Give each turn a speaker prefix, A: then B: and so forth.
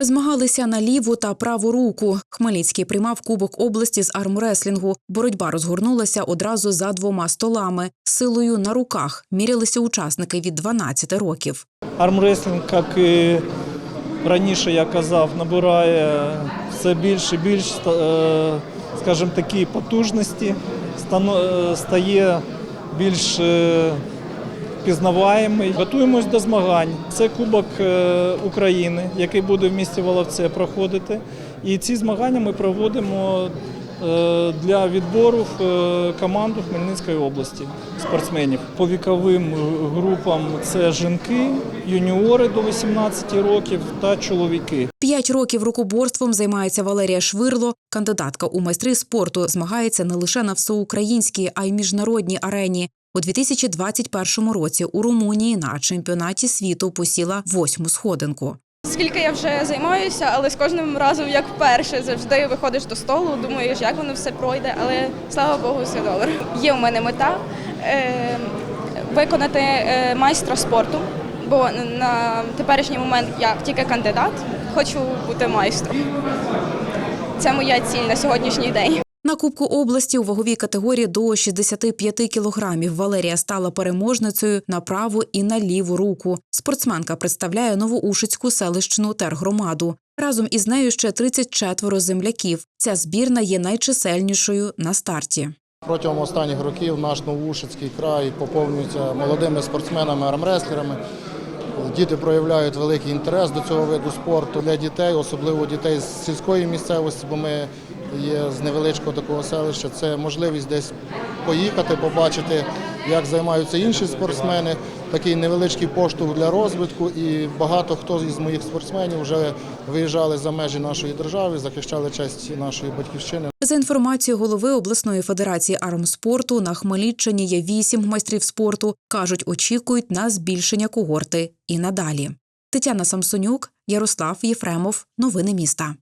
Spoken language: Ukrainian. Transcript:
A: Змагалися на ліву та праву руку. Хмельницький приймав Кубок області з армреслінгу. Боротьба розгорнулася одразу за двома столами. Силою на руках мірялися учасники від 12 років.
B: Армреслінг, як і раніше я казав, набирає все більше і більш, е, скажімо, такі потужності, е, стає більш е, пізнаваємий. Готуємось до змагань. Це Кубок е, України, який буде в місті Воловце проходити. І ці змагання ми проводимо е, для відбору в е, команду Хмельницької області спортсменів. По віковим групам це жінки, юніори до 18 років та чоловіки.
A: П'ять років рукоборством займається Валерія Швирло. Кандидатка у майстри спорту змагається не лише на всеукраїнській, а й міжнародній арені. У 2021 році у Румунії на чемпіонаті світу посіла восьму сходинку.
C: Скільки я вже займаюся, але з кожним разом як вперше завжди виходиш до столу, думаєш, як воно все пройде, але слава Богу, все добре. Є у мене мета е, виконати е, майстра спорту, бо на теперішній момент я тільки кандидат, хочу бути майстром. Це моя ціль на сьогоднішній день.
A: На Кубку області у ваговій категорії до 65 кілограмів Валерія стала переможницею на праву і на ліву руку. Спортсменка представляє Новоушицьку селищну тергромаду. Разом із нею ще 34 земляків. Ця збірна є найчисельнішою на старті.
D: Протягом останніх років наш Новушицький край поповнюється молодими спортсменами, армреслерами. Діти проявляють великий інтерес до цього виду спорту для дітей, особливо дітей з сільської місцевості, бо ми є з невеличкого такого селища. Це можливість десь поїхати, побачити, як займаються інші спортсмени. Такий невеличкий поштовх для розвитку. І багато хто із моїх спортсменів вже виїжджали за межі нашої держави, захищали честь нашої батьківщини.
A: За інформацією голови обласної федерації армспорту, на Хмельниччині є вісім майстрів спорту. кажуть, очікують на збільшення когорти і надалі. Тетяна Самсонюк, Ярослав Єфремов. Новини міста.